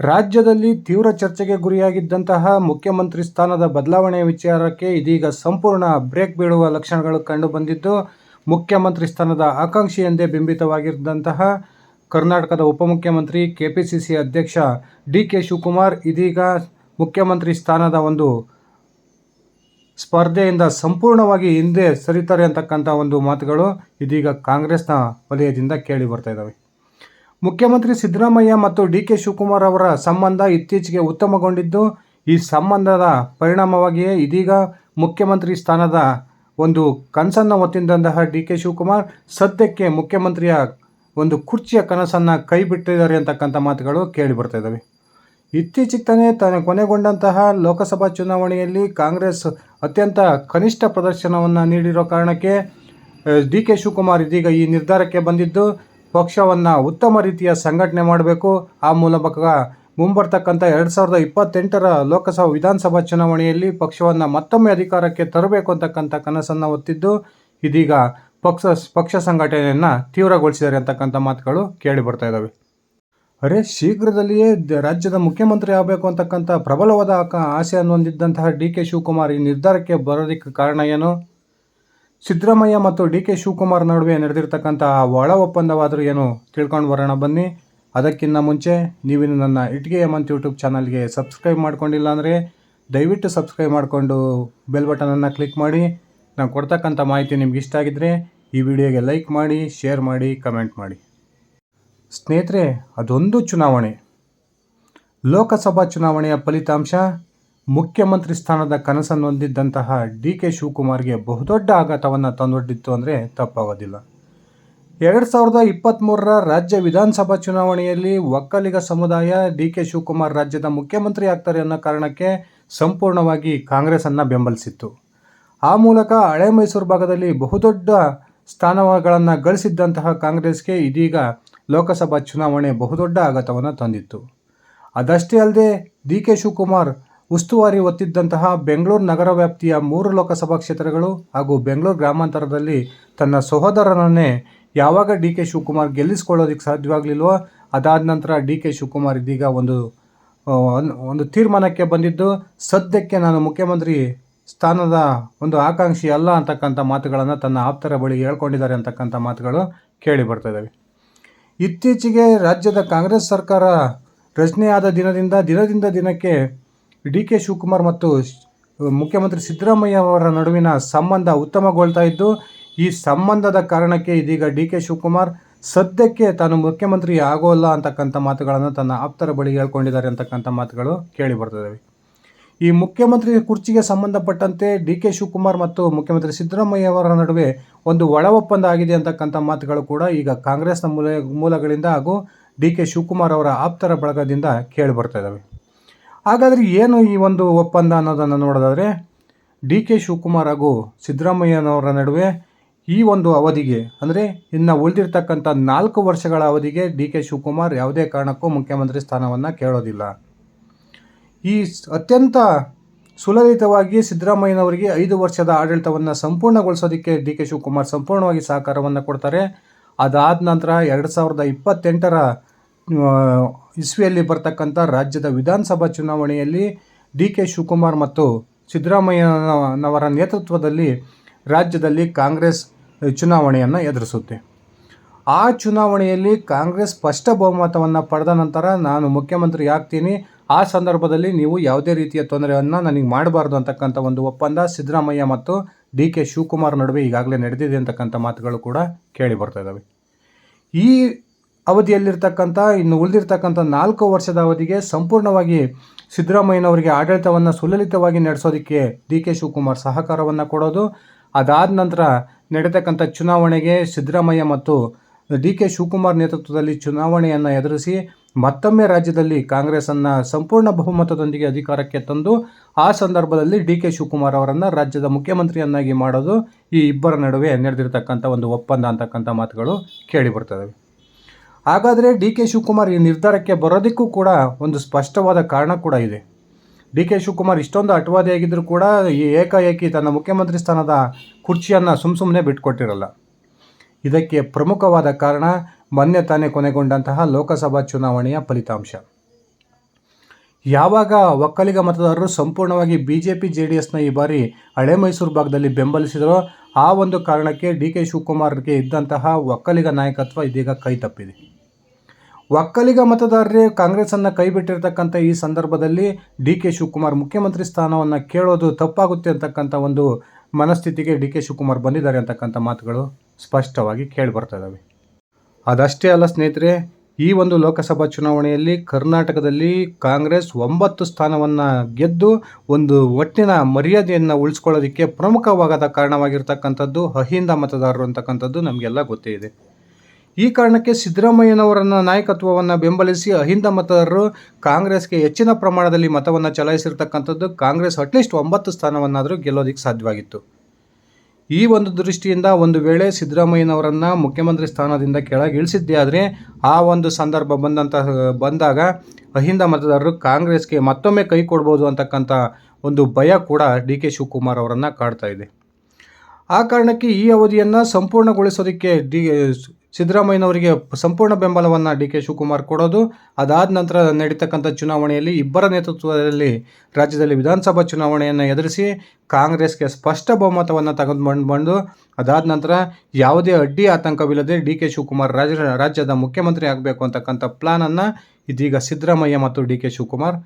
ರಾಜ್ಯದಲ್ಲಿ ತೀವ್ರ ಚರ್ಚೆಗೆ ಗುರಿಯಾಗಿದ್ದಂತಹ ಮುಖ್ಯಮಂತ್ರಿ ಸ್ಥಾನದ ಬದಲಾವಣೆ ವಿಚಾರಕ್ಕೆ ಇದೀಗ ಸಂಪೂರ್ಣ ಬ್ರೇಕ್ ಬೀಳುವ ಲಕ್ಷಣಗಳು ಕಂಡುಬಂದಿದ್ದು, ಮುಖ್ಯಮಂತ್ರಿ ಸ್ಥಾನದ ಆಕಾಂಕ್ಷಿ ಎಂದೇ ಬಿಂಬಿತವಾಗಿದ್ದಂತಹ ಕರ್ನಾಟಕದ ಉಪಮುಖ್ಯಮಂತ್ರಿ, ಕೆಪಿಸಿಸಿ ಅಧ್ಯಕ್ಷ ಡಿ ಕೆ ಶಿವಕುಮಾರ್ ಇದೀಗ ಮುಖ್ಯಮಂತ್ರಿ ಸ್ಥಾನದ ಒಂದು ಸ್ಪರ್ಧೆಯಿಂದ ಸಂಪೂರ್ಣವಾಗಿ ಹಿಂದೆ ಸರಿತಾರೆ ಅಂತಕ್ಕಂಥ ಒಂದು ಮಾತುಗಳು ಇದೀಗ ಕಾಂಗ್ರೆಸ್ನ ವಲಯದಿಂದ ಕೇಳಿ ಬರ್ತಾ ಇದ್ದಾವೆ ಮುಖ್ಯಮಂತ್ರಿ ಸಿದ್ದರಾಮಯ್ಯ ಮತ್ತು ಡಿ ಕೆ ಶಿವಕುಮಾರ್ ಅವರ ಸಂಬಂಧ ಇತ್ತೀಚೆಗೆ ಉತ್ತಮಗೊಂಡಿದ್ದು, ಈ ಸಂಬಂಧದ ಪರಿಣಾಮವಾಗಿಯೇ ಇದೀಗ ಮುಖ್ಯಮಂತ್ರಿ ಸ್ಥಾನದ ಒಂದು ಕನಸನ್ನು ಹೊತ್ತಿದ್ದಂತಹ ಡಿ ಕೆ ಶಿವಕುಮಾರ್ ಸದ್ಯಕ್ಕೆ ಮುಖ್ಯಮಂತ್ರಿಯ ಒಂದು ಕುರ್ಚಿಯ ಕನಸನ್ನು ಕೈ ಬಿಟ್ಟಿದ್ದಾರೆ ಅಂತಕ್ಕಂಥ ಮಾತುಗಳು ಕೇಳಿ ಬರ್ತಾ ಇದ್ದಾವೆ. ಇತ್ತೀಚೆಗೆ ತಾನೇ ತಾನು ಕೊನೆಗೊಂಡಂತಹ ಲೋಕಸಭಾ ಚುನಾವಣೆಯಲ್ಲಿ ಕಾಂಗ್ರೆಸ್ ಅತ್ಯಂತ ಕನಿಷ್ಠ ಪ್ರದರ್ಶನವನ್ನು ನೀಡಿರೋ ಕಾರಣಕ್ಕೆ ಡಿ ಕೆ ಶಿವಕುಮಾರ್ ಇದೀಗ ಈ ನಿರ್ಧಾರಕ್ಕೆ ಬಂದಿದ್ದು ಪಕ್ಷವನ್ನು ಉತ್ತಮ ರೀತಿಯ ಸಂಘಟನೆ ಮಾಡಬೇಕು. ಆ ಮೂಲಕ ಮುಂಬರ್ತಕ್ಕಂಥ ಎರಡು ಸಾವಿರದ ಇಪ್ಪತ್ತೆಂಟರ ಲೋಕಸಭಾ ವಿಧಾನಸಭಾ ಚುನಾವಣೆಯಲ್ಲಿ ಪಕ್ಷವನ್ನು ಮತ್ತೊಮ್ಮೆ ಅಧಿಕಾರಕ್ಕೆ ತರಬೇಕು ಅಂತಕ್ಕಂಥ ಕನಸನ್ನು ಹೊತ್ತಿದ್ದು, ಇದೀಗ ಪಕ್ಷ ಪಕ್ಷ ಸಂಘಟನೆಯನ್ನು ತೀವ್ರಗೊಳಿಸಿದ್ದಾರೆ ಅಂತಕ್ಕಂಥ ಮಾತುಗಳು ಕೇಳಿ ಬರ್ತಾ ಇದ್ದಾವೆ ಅರೆ, ಶೀಘ್ರದಲ್ಲಿಯೇ ರಾಜ್ಯದ ಮುಖ್ಯಮಂತ್ರಿ ಆಗಬೇಕು ಅಂತಕ್ಕಂಥ ಪ್ರಬಲವಾದ ಆಸೆಯನ್ನು ಹೊಂದಿದ್ದಂತಹ ಡಿ ಕೆ ಶಿವಕುಮಾರ್ ಈ ನಿರ್ಧಾರಕ್ಕೆ ಬರೋದಕ್ಕೆ ಕಾರಣ ಏನು? ಸಿದ್ದರಾಮಯ್ಯ ಮತ್ತು ಡಿ ಕೆ ಶಿವಕುಮಾರ್ ನಡುವೆ ನಡೆದಿರ್ತಕ್ಕಂಥ ಒಳ ಒಪ್ಪಂದವಾದರೂ ಏನು ತಿಳ್ಕೊಂಡು ಬರೋಣ ಬನ್ನಿ. ಅದಕ್ಕಿಂತ ಮುಂಚೆ ನೀವಿನ್ನು ನನ್ನ ಇಟ್ಗೆ ಮಂತ್ ಯೂಟ್ಯೂಬ್ ಚಾನಲ್ಗೆ ಸಬ್ಸ್ಕ್ರೈಬ್ ಮಾಡ್ಕೊಂಡಿಲ್ಲ ಅಂದರೆ ದಯವಿಟ್ಟು ಸಬ್ಸ್ಕ್ರೈಬ್ ಮಾಡಿಕೊಂಡು ಬೆಲ್ ಬಟನನ್ನು ಕ್ಲಿಕ್ ಮಾಡಿ. ನಾನು ಕೊಡ್ತಕ್ಕಂಥ ಮಾಹಿತಿ ನಿಮ್ಗೆ ಇಷ್ಟ ಆಗಿದ್ದರೆ ಈ ವಿಡಿಯೋಗೆ ಲೈಕ್ ಮಾಡಿ, ಶೇರ್ ಮಾಡಿ, ಕಮೆಂಟ್ ಮಾಡಿ. ಸ್ನೇಹಿತರೆ, ಅದೊಂದು ಚುನಾವಣೆ. ಲೋಕಸಭಾ ಚುನಾವಣೆಯ ಫಲಿತಾಂಶ ಮುಖ್ಯಮಂತ್ರಿ ಸ್ಥಾನದ ಕನಸನ್ನು ಹೊಂದಿದ್ದಂತಹ ಡಿ ಕೆ ಶಿವಕುಮಾರ್ಗೆ ಬಹುದೊಡ್ಡ ಆಘಾತವನ್ನು ತಂದೊಡ್ಡಿತ್ತು ಅಂದರೆ ತಪ್ಪಾಗೋದಿಲ್ಲ. ಎರಡು ಸಾವಿರದ ಇಪ್ಪತ್ತ್ಮೂರರ ರಾಜ್ಯ ವಿಧಾನಸಭಾ ಚುನಾವಣೆಯಲ್ಲಿ ಒಕ್ಕಲಿಗ ಸಮುದಾಯ ಡಿ ಕೆ ಶಿವಕುಮಾರ್ ರಾಜ್ಯದ ಮುಖ್ಯಮಂತ್ರಿ ಆಗ್ತಾರೆ ಅನ್ನೋ ಕಾರಣಕ್ಕೆ ಸಂಪೂರ್ಣವಾಗಿ ಕಾಂಗ್ರೆಸ್ಸನ್ನು ಬೆಂಬಲಿಸಿತ್ತು. ಆ ಮೂಲಕ ಹಳೆ ಮೈಸೂರು ಭಾಗದಲ್ಲಿ ಬಹುದೊಡ್ಡ ಸ್ಥಾನಗಳನ್ನು ಗಳಿಸಿದ್ದಂತಹ ಕಾಂಗ್ರೆಸ್ಗೆ ಇದೀಗ ಲೋಕಸಭಾ ಚುನಾವಣೆ ಬಹುದೊಡ್ಡ ಆಘಾತವನ್ನು ತಂದಿತ್ತು. ಅದಷ್ಟೇ ಅಲ್ಲದೆ ಡಿ ಕೆ ಶಿವಕುಮಾರ್ ಉಸ್ತುವಾರಿ ಹೊತ್ತಿದ್ದಂತಹ ಬೆಂಗಳೂರು ನಗರ ವ್ಯಾಪ್ತಿಯ ಮೂರು ಲೋಕಸಭಾ ಕ್ಷೇತ್ರಗಳು ಹಾಗೂ ಬೆಂಗಳೂರು ಗ್ರಾಮಾಂತರದಲ್ಲಿ ತನ್ನ ಸಹೋದರನನ್ನೇ ಯಾವಾಗ ಡಿ ಕೆ ಶಿವಕುಮಾರ್ ಗೆಲ್ಲಿಸ್ಕೊಳ್ಳೋದಕ್ಕೆ ಸಾಧ್ಯವಾಗಲಿಲ್ವೋ ಅದಾದ ನಂತರ ಡಿ ಕೆ ಶಿವಕುಮಾರ್ ಇದೀಗ ಒಂದು ಒಂದು- ತೀರ್ಮಾನಕ್ಕೆ ಬಂದಿದ್ದು, ಸದ್ಯಕ್ಕೆ ನಾನು ಮುಖ್ಯಮಂತ್ರಿ ಸ್ಥಾನದ ಒಂದು ಆಕಾಂಕ್ಷಿ ಅಲ್ಲ ಅಂತಕ್ಕಂಥ ಮಾತುಗಳನ್ನು ತನ್ನ ಆಪ್ತರ ಬಳಿ ಹೇಳ್ಕೊಂಡಿದ್ದಾರೆ ಅಂತಕ್ಕಂಥ ಮಾತುಗಳು ಕೇಳಿ ಬರ್ತಾ ಇದ್ದಾವೆ. ಇತ್ತೀಚೆಗೆ ರಾಜ್ಯದ ಕಾಂಗ್ರೆಸ್ ಸರ್ಕಾರ ರಚನೆಯಾದ ದಿನದಿಂದ ದಿನದಿಂದ ದಿನಕ್ಕೆ ಡಿ ಕೆ ಶಿವಕುಮಾರ್ ಮತ್ತು ಮುಖ್ಯಮಂತ್ರಿ ಸಿದ್ದರಾಮಯ್ಯ ಅವರ ನಡುವಿನ ಸಂಬಂಧ ಉತ್ತಮಗೊಳ್ತಾ ಇದ್ದು, ಈ ಸಂಬಂಧದ ಕಾರಣಕ್ಕೆ ಇದೀಗ ಡಿ ಕೆ ಶಿವಕುಮಾರ್ ಸದ್ಯಕ್ಕೆ ತಾನು ಮುಖ್ಯಮಂತ್ರಿ ಆಗೋಲ್ಲ ಅಂತಕ್ಕಂಥ ಮಾತುಗಳನ್ನು ತನ್ನ ಆಪ್ತರ ಬಳಿ ಹೇಳ್ಕೊಂಡಿದ್ದಾರೆ ಅಂತಕ್ಕಂಥ ಮಾತುಗಳು ಕೇಳಿ ಬರ್ತಿದ್ದಾವೆ ಈ ಮುಖ್ಯಮಂತ್ರಿ ಕುರ್ಚಿಗೆ ಸಂಬಂಧಪಟ್ಟಂತೆ ಡಿ ಕೆ ಶಿವಕುಮಾರ್ ಮತ್ತು ಮುಖ್ಯಮಂತ್ರಿ ಸಿದ್ದರಾಮಯ್ಯ ಅವರ ನಡುವೆ ಒಂದು ಒಳ ಒಪ್ಪಂದ ಆಗಿದೆ ಅಂತಕ್ಕಂಥ ಮಾತುಗಳು ಕೂಡ ಈಗ ಕಾಂಗ್ರೆಸ್ನ ಮೂಲ, ಮೂಲಗಳಿಂದ ಹಾಗೂ ಡಿ ಕೆ ಶಿವಕುಮಾರ್ ಅವರ ಆಪ್ತರ ಬಳಗದಿಂದ ಕೇಳಿ ಬರ್ತಾ ಇದ್ದಾವೆ ಹಾಗಾದರೆ ಏನು ಈ ಒಂದು ಒಪ್ಪಂದ ಅನ್ನೋದನ್ನು ನೋಡೋದಾದರೆ, ಡಿ ಕೆ ಶಿವಕುಮಾರ್ ಹಾಗೂ ಸಿದ್ದರಾಮಯ್ಯನವರ ನಡುವೆ ಈ ಒಂದು ಅವಧಿಗೆ, ಅಂದರೆ ಇನ್ನು ಉಳಿದಿರ್ತಕ್ಕಂಥ ನಾಲ್ಕು ವರ್ಷಗಳ ಅವಧಿಗೆ ಡಿ ಕೆ ಶಿವಕುಮಾರ್ ಯಾವುದೇ ಕಾರಣಕ್ಕೂ ಮುಖ್ಯಮಂತ್ರಿ ಸ್ಥಾನವನ್ನು ಕೇಳೋದಿಲ್ಲ. ಈ ಅತ್ಯಂತ ಸುಲಲಿತವಾಗಿ ಸಿದ್ದರಾಮಯ್ಯನವರಿಗೆ ಐದು ವರ್ಷದ ಆಡಳಿತವನ್ನು ಸಂಪೂರ್ಣಗೊಳಿಸೋದಕ್ಕೆ ಡಿ ಕೆ ಶಿವಕುಮಾರ್ ಸಂಪೂರ್ಣವಾಗಿ ಸಹಕಾರವನ್ನು ಕೊಡ್ತಾರೆ. ಅದಾದ ನಂತರ ಎರಡು ಸಾವಿರದ ಇಪ್ಪತ್ತೆಂಟರ ಇಸ್ವಿಯಲ್ಲಿ ಬರ್ತಕ್ಕಂಥ ರಾಜ್ಯದ ವಿಧಾನಸಭಾ ಚುನಾವಣೆಯಲ್ಲಿ ಡಿ ಕೆ ಶಿವಕುಮಾರ್ ಮತ್ತು ಸಿದ್ದರಾಮಯ್ಯನವರ ನೇತೃತ್ವದಲ್ಲಿ ರಾಜ್ಯದಲ್ಲಿ ಕಾಂಗ್ರೆಸ್ ಚುನಾವಣೆಯನ್ನು ಎದುರಿಸುತ್ತೆ. ಆ ಚುನಾವಣೆಯಲ್ಲಿ ಕಾಂಗ್ರೆಸ್ ಸ್ಪಷ್ಟ ಬಹುಮತವನ್ನು ಪಡೆದ ನಂತರ ನಾನು ಮುಖ್ಯಮಂತ್ರಿ ಆಗ್ತೀನಿ. ಆ ಸಂದರ್ಭದಲ್ಲಿ ನೀವು ಯಾವುದೇ ರೀತಿಯ ತೊಂದರೆಯನ್ನು ನನಗೆ ಮಾಡಬಾರ್ದು ಅಂತಕ್ಕಂಥ ಒಂದು ಒಪ್ಪಂದ ಸಿದ್ದರಾಮಯ್ಯ ಮತ್ತು ಡಿ ಕೆ ಶಿವಕುಮಾರ್ ನಡುವೆ ಈಗಾಗಲೇ ನಡೆದಿದೆ ಅಂತಕ್ಕಂಥ ಮಾತುಗಳು ಕೂಡ ಕೇಳಿ ಬರ್ತಾ ಇದ್ದಾವೆ ಈ ಅವಧಿಯಲ್ಲಿರ್ತಕ್ಕಂಥ, ಇನ್ನು ಉಳಿದಿರ್ತಕ್ಕಂಥ ನಾಲ್ಕು ವರ್ಷದ ಅವಧಿಗೆ ಸಂಪೂರ್ಣವಾಗಿ ಸಿದ್ದರಾಮಯ್ಯನವರಿಗೆ ಆಡಳಿತವನ್ನು ಸುಲಲಿತವಾಗಿ ನಡೆಸೋದಕ್ಕೆ ಡಿ ಕೆ ಶಿವಕುಮಾರ್ ಸಹಕಾರವನ್ನು ಕೊಡೋದು. ಅದಾದ ನಂತರ ನಡೆತಕ್ಕಂಥ ಚುನಾವಣೆಗೆ ಸಿದ್ದರಾಮಯ್ಯ ಮತ್ತು ಡಿ ಕೆ ಶಿವಕುಮಾರ್ ನೇತೃತ್ವದಲ್ಲಿ ಚುನಾವಣೆಯನ್ನು ಎದುರಿಸಿ ಮತ್ತೊಮ್ಮೆ ರಾಜ್ಯದಲ್ಲಿ ಕಾಂಗ್ರೆಸ್ಸನ್ನು ಸಂಪೂರ್ಣ ಬಹುಮತದೊಂದಿಗೆ ಅಧಿಕಾರಕ್ಕೆ ತಂದು, ಆ ಸಂದರ್ಭದಲ್ಲಿ ಡಿ ಕೆ ಶಿವಕುಮಾರ್ ಅವರನ್ನು ರಾಜ್ಯದ ಮುಖ್ಯಮಂತ್ರಿಯನ್ನಾಗಿ ಮಾಡೋದು ಈ ಇಬ್ಬರ ನಡುವೆ ನಡೆದಿರತಕ್ಕಂಥ ಒಂದು ಒಪ್ಪಂದ ಅಂತಕ್ಕಂಥ ಮಾತುಗಳು ಕೇಳಿ ಬರ್ತವೆ. ಹಾಗಾದರೆ ಡಿ ಕೆ ಶಿವಕುಮಾರ್ ಈ ನಿರ್ಧಾರಕ್ಕೆ ಬರೋದಕ್ಕೂ ಕೂಡ ಒಂದು ಸ್ಪಷ್ಟವಾದ ಕಾರಣ ಕೂಡ ಇದೆ. ಡಿ ಕೆ ಶಿವಕುಮಾರ್ ಇಷ್ಟೊಂದು ಅಟವಾದಿಯಾಗಿದ್ದರೂ ಕೂಡ ಈ ಏಕಾಏಕಿ ತನ್ನ ಮುಖ್ಯಮಂತ್ರಿ ಸ್ಥಾನದ ಕುರ್ಚಿಯನ್ನು ಸುಮ್ಮ ಸುಮ್ಮನೆ ಬಿಟ್ಕೊಟ್ಟಿರಲ್ಲ. ಇದಕ್ಕೆ ಪ್ರಮುಖವಾದ ಕಾರಣ ಮೊನ್ನೆ ತಾನೇ ಕೊನೆಗೊಂಡಂತಹ ಲೋಕಸಭಾ ಚುನಾವಣೆಯ ಫಲಿತಾಂಶ. ಯಾವಾಗ ಒಕ್ಕಲಿಗ ಮತದಾರರು ಸಂಪೂರ್ಣವಾಗಿ B J P J D ಎಸ್ನ ಈ ಬಾರಿ ಹಳೆ ಮೈಸೂರು ಭಾಗದಲ್ಲಿ ಬೆಂಬಲಿಸಿದರೋ, ಆ ಒಂದು ಕಾರಣಕ್ಕೆ ಡಿ ಕೆ ಶಿವಕುಮಾರ್ಗೆ ಇದ್ದಂತಹ ಒಕ್ಕಲಿಗ ನಾಯಕತ್ವ ಇದೀಗ ಕೈ ತಪ್ಪಿದೆ. ಒಕ್ಕಲಿಗ ಮತದಾರರೇ ಕಾಂಗ್ರೆಸ್ಸನ್ನು ಕೈ ಬಿಟ್ಟಿರ್ತಕ್ಕಂಥ ಈ ಸಂದರ್ಭದಲ್ಲಿ ಡಿ ಕೆ ಶಿವಕುಮಾರ್ ಮುಖ್ಯಮಂತ್ರಿ ಸ್ಥಾನವನ್ನು ಕೇಳೋದು ತಪ್ಪಾಗುತ್ತೆ ಅಂತಕ್ಕಂಥ ಒಂದು ಮನಸ್ಥಿತಿಗೆ ಡಿ ಕೆ ಶಿವಕುಮಾರ್ ಬಂದಿದ್ದಾರೆ ಅಂತಕ್ಕಂಥ ಮಾತುಗಳು ಸ್ಪಷ್ಟವಾಗಿ ಕೇಳಿ ಇದ್ದಾವೆ. ಅದಷ್ಟೇ ಅಲ್ಲ ಸ್ನೇಹಿತರೆ ಈ ಒಂದು ಲೋಕಸಭಾ ಚುನಾವಣೆಯಲ್ಲಿ ಕರ್ನಾಟಕದಲ್ಲಿ ಕಾಂಗ್ರೆಸ್ ಒಂಬತ್ತು ಸ್ಥಾನವನ್ನು ಗೆದ್ದು ಒಂದು ಒಟ್ಟಿನ ಮರ್ಯಾದೆಯನ್ನು ಉಳಿಸ್ಕೊಳ್ಳೋದಕ್ಕೆ ಪ್ರಮುಖವಾದ ಕಾರಣವಾಗಿರ್ತಕ್ಕಂಥದ್ದು ಅಹಿಂದ ಮತದಾರರು ಅಂತಕ್ಕಂಥದ್ದು ನಮಗೆಲ್ಲ ಗೊತ್ತೇ ಇದೆ. ಈ ಕಾರಣಕ್ಕೆ ಸಿದ್ದರಾಮಯ್ಯನವರನ್ನ ನಾಯಕತ್ವವನ್ನು ಬೆಂಬಲಿಸಿ ಅಹಿಂದ ಮತದಾರರು ಕಾಂಗ್ರೆಸ್ಗೆ ಹೆಚ್ಚಿನ ಪ್ರಮಾಣದಲ್ಲಿ ಮತವನ್ನು ಚಲಾಯಿಸಿರ್ತಕ್ಕಂಥದ್ದು ಕಾಂಗ್ರೆಸ್ ಅಟ್ಲೀಸ್ಟ್ ಒಂಬತ್ತು ಸ್ಥಾನವನ್ನಾದರೂ ಗೆಲ್ಲೋದಕ್ಕೆ ಸಾಧ್ಯವಾಗಿತ್ತು. ಈ ಒಂದು ದೃಷ್ಟಿಯಿಂದ ಒಂದು ವೇಳೆ ಸಿದ್ದರಾಮಯ್ಯನವರನ್ನು ಮುಖ್ಯಮಂತ್ರಿ ಸ್ಥಾನದಿಂದ ಕೆಳಗೆ ಇಳಿಸಿದ್ದೇ ಆದರೆ ಆ ಒಂದು ಸಂದರ್ಭ ಬಂದಂತಹ ಬಂದಾಗ ಅಹಿಂದ ಮತದಾರರು ಕಾಂಗ್ರೆಸ್ಗೆ ಮತ್ತೊಮ್ಮೆ ಕೈ ಕೊಡ್ಬೋದು ಅಂತಕ್ಕಂಥ ಒಂದು ಭಯ ಕೂಡ ಡಿ ಕೆ ಶಿವಕುಮಾರ್ ಅವರನ್ನು ಕಾಡ್ತಾ ಇದೆ. ಆ ಕಾರಣಕ್ಕೆ ಈ ಅವಧಿಯನ್ನು ಸಂಪೂರ್ಣಗೊಳಿಸೋದಕ್ಕೆ ಡಿ ಸಿದ್ದರಾಮಯ್ಯನವರಿಗೆ ಸಂಪೂರ್ಣ ಬೆಂಬಲವನ್ನು ಡಿ ಕೆ ಶಿವಕುಮಾರ್ ಕೊಡೋದು, ಅದಾದ ನಂತರ ನಡೀತಕ್ಕಂಥ ಚುನಾವಣೆಯಲ್ಲಿ ಇಬ್ಬರ ನೇತೃತ್ವದಲ್ಲಿ ರಾಜ್ಯದಲ್ಲಿ ವಿಧಾನಸಭಾ ಚುನಾವಣೆಯನ್ನು ಎದುರಿಸಿ ಕಾಂಗ್ರೆಸ್ಗೆ ಸ್ಪಷ್ಟ ಬಹುಮತವನ್ನು ತಗೊಂಡು ಬಂದು ಅದಾದ ನಂತರ ಯಾವುದೇ ಅಡ್ಡಿ ಆತಂಕವಿಲ್ಲದೆ ಡಿ ಕೆ ಶಿವಕುಮಾರ್ ರಾಜ್ಯ ರಾಜ್ಯದ ಮುಖ್ಯಮಂತ್ರಿ ಆಗಬೇಕು ಅಂತಕ್ಕಂಥ ಪ್ಲಾನನ್ನು ಇದೀಗ ಸಿದ್ದರಾಮಯ್ಯ ಮತ್ತು ಡಿ ಕೆ ಶಿವಕುಮಾರ್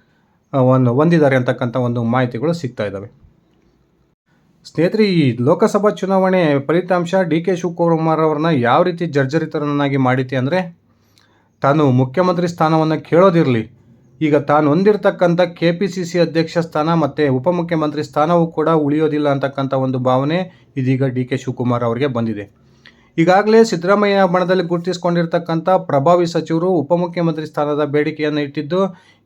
ಒಂದು ಹೊಂದಿದ್ದಾರೆ ಅಂತಕ್ಕಂಥ ಒಂದು ಮಾಹಿತಿಗಳು ಸಿಗ್ತಾ ಇದ್ದಾವೆ ಸ್ನೇಹಿತರೆ, ಈ ಲೋಕಸಭಾ ಚುನಾವಣೆ ಫಲಿತಾಂಶ ಡಿ ಕೆ ಶಿವಕುಮಾರ್ ಅವ್ರನ್ನ ಯಾವ ರೀತಿ ಜರ್ಜರಿತರನ್ನಾಗಿ ಮಾಡಿತಿ ಅಂದರೆ, ತಾನು ಮುಖ್ಯಮಂತ್ರಿ ಸ್ಥಾನವನ್ನು ಕೇಳೋದಿರಲಿ. ಈಗ ತಾನು ಹೊಂದಿರತಕ್ಕಂಥ ಕೆ ಪಿ ಸಿ ಸಿ ಅಧ್ಯಕ್ಷ ಸ್ಥಾನ ಮತ್ತು ಉಪಮುಖ್ಯಮಂತ್ರಿ ಸ್ಥಾನವೂ ಕೂಡ ಉಳಿಯೋದಿಲ್ಲ ಅಂತಕ್ಕಂಥ ಒಂದು ಭಾವನೆ ಇದೀಗ ಡಿ ಕೆ ಶಿವಕುಮಾರ್ ಅವರಿಗೆ ಬಂದಿದೆ. ಈಗಾಗಲೇ ಸಿದ್ದರಾಮಯ್ಯ ಬಣದಲ್ಲಿ ಗುರುತಿಸಿಕೊಂಡಿರ್ತಕ್ಕಂಥ ಪ್ರಭಾವಿ ಸಚಿವರು ಉಪಮುಖ್ಯಮಂತ್ರಿ ಸ್ಥಾನದ ಬೇಡಿಕೆಯನ್ನು ಇಟ್ಟಿದ್ದು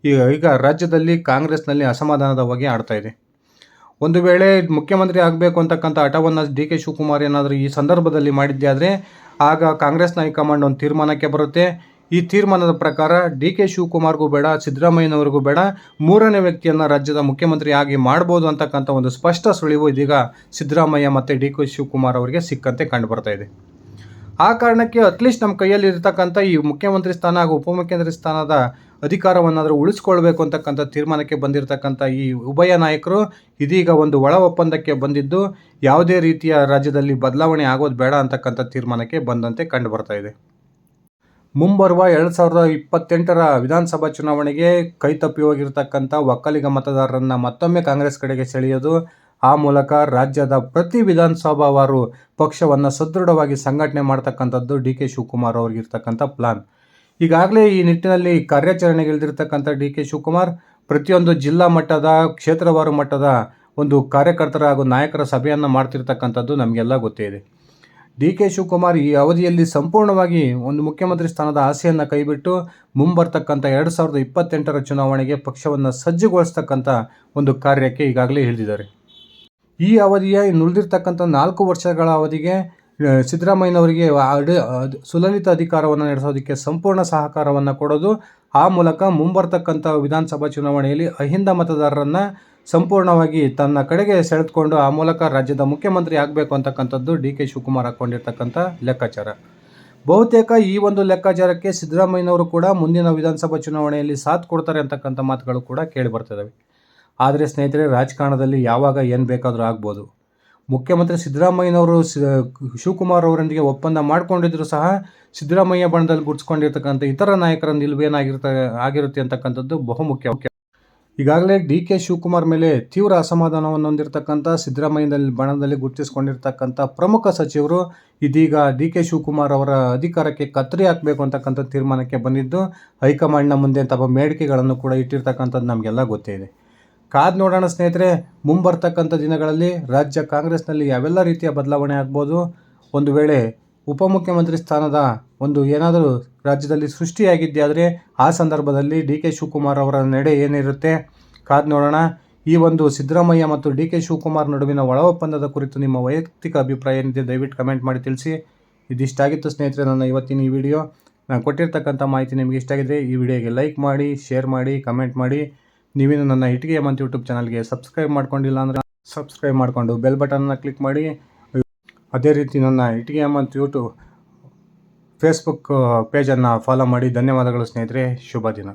ಈಗ ಈಗ ರಾಜ್ಯದಲ್ಲಿ ಕಾಂಗ್ರೆಸ್ನಲ್ಲಿ ಅಸಮಾಧಾನದ ಹೊಗೆ ಆಡ್ತಾ ಇದೆ. ಒಂದು ವೇಳೆ ಮುಖ್ಯಮಂತ್ರಿ ಆಗಬೇಕು ಅಂತಕ್ಕಂಥ ಹಠವನ್ನು ಡಿ ಕೆ ಶಿವಕುಮಾರ್ ಏನಾದರೂ ಈ ಸಂದರ್ಭದಲ್ಲಿ ಮಾಡಿದ್ದೆ ಆದರೆ ಆಗ ಕಾಂಗ್ರೆಸ್ನ ಹೈಕಮಾಂಡ್ ಒಂದು ತೀರ್ಮಾನಕ್ಕೆ ಬರುತ್ತೆ. ಈ ತೀರ್ಮಾನದ ಪ್ರಕಾರ ಡಿ ಕೆ ಶಿವಕುಮಾರ್ಗೂ ಬೇಡ, ಸಿದ್ದರಾಮಯ್ಯನವರಿಗೂ ಬೇಡ, ಮೂರನೇ ವ್ಯಕ್ತಿಯನ್ನು ರಾಜ್ಯದ ಮುಖ್ಯಮಂತ್ರಿ ಆಗಿ ಮಾಡ್ಬೋದು ಅಂತಕ್ಕಂಥ ಒಂದು ಸ್ಪಷ್ಟ ಸುಳಿವು ಇದೀಗ ಸಿದ್ದರಾಮಯ್ಯ ಮತ್ತು ಡಿ ಕೆ ಶಿವಕುಮಾರ್ ಅವರಿಗೆ ಸಿಕ್ಕಂತೆ ಕಂಡು ಬರ್ತಾ ಇದೆ. ಆ ಕಾರಣಕ್ಕೆ ಅಟ್ಲೀಸ್ಟ್ ನಮ್ಮ ಕೈಯಲ್ಲಿ ಇರತಕ್ಕಂಥ ಈ ಮುಖ್ಯಮಂತ್ರಿ ಸ್ಥಾನ ಹಾಗೂ ಉಪಮುಖ್ಯಮಂತ್ರಿ ಸ್ಥಾನದ ಅಧಿಕಾರವನ್ನಾದರೂ ಉಳಿಸ್ಕೊಳ್ಬೇಕು ಅಂತಕ್ಕಂಥ ತೀರ್ಮಾನಕ್ಕೆ ಬಂದಿರತಕ್ಕಂಥ ಈ ಉಭಯ ನಾಯಕರು ಇದೀಗ ಒಂದು ಒಳ ಒಪ್ಪಂದಕ್ಕೆ ಬಂದಿದ್ದು ಯಾವುದೇ ರೀತಿಯ ರಾಜ್ಯದಲ್ಲಿ ಬದಲಾವಣೆ ಆಗೋದು ಬೇಡ ಅಂತಕ್ಕಂಥ ತೀರ್ಮಾನಕ್ಕೆ ಬಂದಂತೆ ಕಂಡು ಬರ್ತಾ ಇದೆ. ಮುಂಬರುವ ಎರಡು ಸಾವಿರದ ಇಪ್ಪತ್ತೆಂಟರ ವಿಧಾನಸಭಾ ಚುನಾವಣೆಗೆ ಕೈತಪ್ಪಿ ಹೋಗಿರ್ತಕ್ಕಂಥ ಒಕ್ಕಲಿಗ ಮತದಾರರನ್ನು ಮತ್ತೊಮ್ಮೆ ಕಾಂಗ್ರೆಸ್ ಕಡೆಗೆ ಸೆಳೆಯೋದು, ಆ ಮೂಲಕ ರಾಜ್ಯದ ಪ್ರತಿ ವಿಧಾನಸಭಾವಾರು ಪಕ್ಷವನ್ನು ಸದೃಢವಾಗಿ ಸಂಘಟನೆ ಮಾಡ್ತಕ್ಕಂಥದ್ದು ಡಿ ಕೆ ಶಿವಕುಮಾರ್ ಅವ್ರಿಗಿರ್ತಕ್ಕಂಥ ಪ್ಲಾನ್. ಈಗಾಗಲೇ ಈ ನಿಟ್ಟಿನಲ್ಲಿ ಕಾರ್ಯಾಚರಣೆಗಿಳಿದಿರ್ತಕ್ಕಂಥ ಡಿ ಕೆ ಶಿವಕುಮಾರ್ ಪ್ರತಿಯೊಂದು ಜಿಲ್ಲಾ ಮಟ್ಟದ, ಕ್ಷೇತ್ರವಾರು ಮಟ್ಟದ ಒಂದು ಕಾರ್ಯಕರ್ತರ ಹಾಗೂ ನಾಯಕರ ಸಭೆಯನ್ನು ಮಾಡ್ತಿರ್ತಕ್ಕಂಥದ್ದು ನಮಗೆಲ್ಲ ಗೊತ್ತೇ ಇದೆ. ಡಿ ಕೆ ಶಿವಕುಮಾರ್ ಈ ಅವಧಿಯಲ್ಲಿ ಸಂಪೂರ್ಣವಾಗಿ ಒಂದು ಮುಖ್ಯಮಂತ್ರಿ ಸ್ಥಾನದ ಆಸೆಯನ್ನು ಕೈಬಿಟ್ಟು ಮುಂಬರ್ತಕ್ಕಂಥ ಎರಡು ಸಾವಿರದ ಇಪ್ಪತ್ತೆಂಟರ ಚುನಾವಣೆಗೆ ಪಕ್ಷವನ್ನು ಸಜ್ಜುಗೊಳಿಸ್ತಕ್ಕಂಥ ಒಂದು ಕಾರ್ಯಕ್ಕೆ ಈಗಾಗಲೇ ಇಳಿದಿದ್ದಾರೆ. ಈ ಅವಧಿಯ ನುಳಿದಿರ್ತಕ್ಕಂಥ ನಾಲ್ಕು ವರ್ಷಗಳ ಅವಧಿಗೆ ಸಿದ್ದರಾಮಯ್ಯನವರಿಗೆ ಸುಲಲಿತ ಅಧಿಕಾರವನ್ನು ನಡೆಸೋದಕ್ಕೆ ಸಂಪೂರ್ಣ ಸಹಕಾರವನ್ನು ಕೊಡೋದು, ಆ ಮೂಲಕ ಮುಂಬರ್ತಕ್ಕಂಥ ವಿಧಾನಸಭಾ ಚುನಾವಣೆಯಲ್ಲಿ ಅಹಿಂದ ಮತದಾರರನ್ನು ಸಂಪೂರ್ಣವಾಗಿ ತನ್ನ ಕಡೆಗೆ ಸೆಳೆದುಕೊಂಡು ಆ ಮೂಲಕ ರಾಜ್ಯದ ಮುಖ್ಯಮಂತ್ರಿ ಆಗಬೇಕು ಅಂತಕ್ಕಂಥದ್ದು ಡಿ ಕೆ ಶಿವಕುಮಾರ್ ಹಾಕ್ಕೊಂಡಿರ್ತಕ್ಕಂಥ ಲೆಕ್ಕಾಚಾರ. ಬಹುತೇಕ ಈ ಒಂದು ಲೆಕ್ಕಾಚಾರಕ್ಕೆ ಸಿದ್ದರಾಮಯ್ಯನವರು ಕೂಡ ಮುಂದಿನ ವಿಧಾನಸಭಾ ಚುನಾವಣೆಯಲ್ಲಿ ಸಾಥ್ ಕೊಡ್ತಾರೆ ಅಂತಕ್ಕಂಥ ಮಾತುಗಳು ಕೂಡ ಕೇಳಿ ಆದರೆ ಸ್ನೇಹಿತರೆ, ರಾಜಕಾರಣದಲ್ಲಿ ಯಾವಾಗ ಏನು ಬೇಕಾದರೂ ಆಗ್ಬೋದು. ಮುಖ್ಯಮಂತ್ರಿ ಸಿದ್ದರಾಮಯ್ಯನವರು ಶಿವಕುಮಾರ್ ಅವರೊಂದಿಗೆ ಒಪ್ಪಂದ ಮಾಡಿಕೊಂಡಿದ್ರು ಸಹ ಸಿದ್ದರಾಮಯ್ಯ ಬಣದಲ್ಲಿ ಗುಡ್ಸ್ಕೊಂಡಿರ್ತಕ್ಕಂಥ ಇತರ ನಾಯಕರ ನಿಲುವೇನಾಗಿರ್ತ ಆಗಿರುತ್ತೆ ಅಂತಕ್ಕಂಥದ್ದು ಬಹುಮುಖ್ಯ ಈಗಾಗಲೇ ಡಿ ಕೆ ಶಿವಕುಮಾರ್ ಮೇಲೆ ತೀವ್ರ ಅಸಮಾಧಾನವನ್ನು ಹೊಂದಿರತಕ್ಕಂಥ ಸಿದ್ದರಾಮಯ್ಯದಲ್ಲಿ ಬಣದಲ್ಲಿ ಗುರುತಿಸಿಕೊಂಡಿರ್ತಕ್ಕಂಥ ಪ್ರಮುಖ ಸಚಿವರು ಇದೀಗ ಡಿ ಕೆ ಶಿವಕುಮಾರ್ ಅವರ ಅಧಿಕಾರಕ್ಕೆ ಕತ್ತರಿ ಹಾಕಬೇಕು ಅಂತಕ್ಕಂಥ ತೀರ್ಮಾನಕ್ಕೆ ಬಂದಿದ್ದು ಹೈಕಮಾಂಡ್ನ ಮುಂದೆ ತಮ್ಮ ಬೇಡಿಕೆಗಳನ್ನು ಕೂಡ ಇಟ್ಟಿರ್ತಕ್ಕಂಥದ್ದು ನಮಗೆಲ್ಲ ಗೊತ್ತೇ ಇದೆ. ಕಾದ್ ನೋಡೋಣ ಸ್ನೇಹಿತರೆ, ಮುಂಬರ್ತಕ್ಕಂಥ ದಿನಗಳಲ್ಲಿ ರಾಜ್ಯ ಕಾಂಗ್ರೆಸ್ನಲ್ಲಿ ಯಾವೆಲ್ಲ ರೀತಿಯ ಬದಲಾವಣೆ ಆಗ್ಬೋದು? ಒಂದು ವೇಳೆ ಉಪಮುಖ್ಯಮಂತ್ರಿ ಸ್ಥಾನದ ಒಂದು ಏನಾದರೂ ರಾಜ್ಯದಲ್ಲಿ ಸೃಷ್ಟಿಯಾಗಿದ್ದೆ ಆದರೆ ಆ ಸಂದರ್ಭದಲ್ಲಿ ಡಿ ಕೆ ಶಿವಕುಮಾರ್ ಅವರ ನಡೆ ಏನಿರುತ್ತೆ? ಕಾದ್ ನೋಡೋಣ. ಈ ಒಂದು ಸಿದ್ದರಾಮಯ್ಯ ಮತ್ತು ಡಿ ಕೆ ಶಿವಕುಮಾರ್ ನಡುವಿನ ಒಳ ಒಪ್ಪಂದದ ಕುರಿತು ನಿಮ್ಮ ವೈಯಕ್ತಿಕ ಅಭಿಪ್ರಾಯ ಏನಿದೆ ದಯವಿಟ್ಟು ಕಮೆಂಟ್ ಮಾಡಿ ತಿಳಿಸಿ. ಇದಿಷ್ಟಾಗಿತ್ತು ಸ್ನೇಹಿತರೆ ನನ್ನ ಇವತ್ತಿನ ಈ ವಿಡಿಯೋ. ನಾನು ಕೊಟ್ಟಿರ್ತಕ್ಕಂಥ ಮಾಹಿತಿ ನಿಮಗೆ ಇಷ್ಟ ಆಗಿದ್ರೆ ಈ ವಿಡಿಯೋಗೆ ಲೈಕ್ ಮಾಡಿ, ಶೇರ್ ಮಾಡಿ, ಕಮೆಂಟ್ ಮಾಡಿ. ನೀವೇನು ನನ್ನ ಇಟ್ಟಿಗೆ ಮಂತ್ ಯೂಟ್ಯೂಬ್ ಚಾನಲ್ಗೆ ಸಬ್ಸ್ಕ್ರೈಬ್ ಮಾಡ್ಕೊಂಡಿಲ್ಲ ಅಂದರೆ ಸಬ್ಸ್ಕ್ರೈಬ್ ಮಾಡಿಕೊಂಡು ಬೆಲ್ ಬಟನ್ನ ಕ್ಲಿಕ್ ಮಾಡಿ. ಅದೇ ರೀತಿ ನನ್ನ ಇಟ್ಟಿಗೆ ಮಂತ್ ಯೂಟ್ಯೂಬ್ ಫೇಸ್ಬುಕ್ ಪೇಜನ್ನು ಫಾಲೋ ಮಾಡಿ. ಧನ್ಯವಾದಗಳು ಸ್ನೇಹಿತರೆ. ಶುಭ ದಿನ.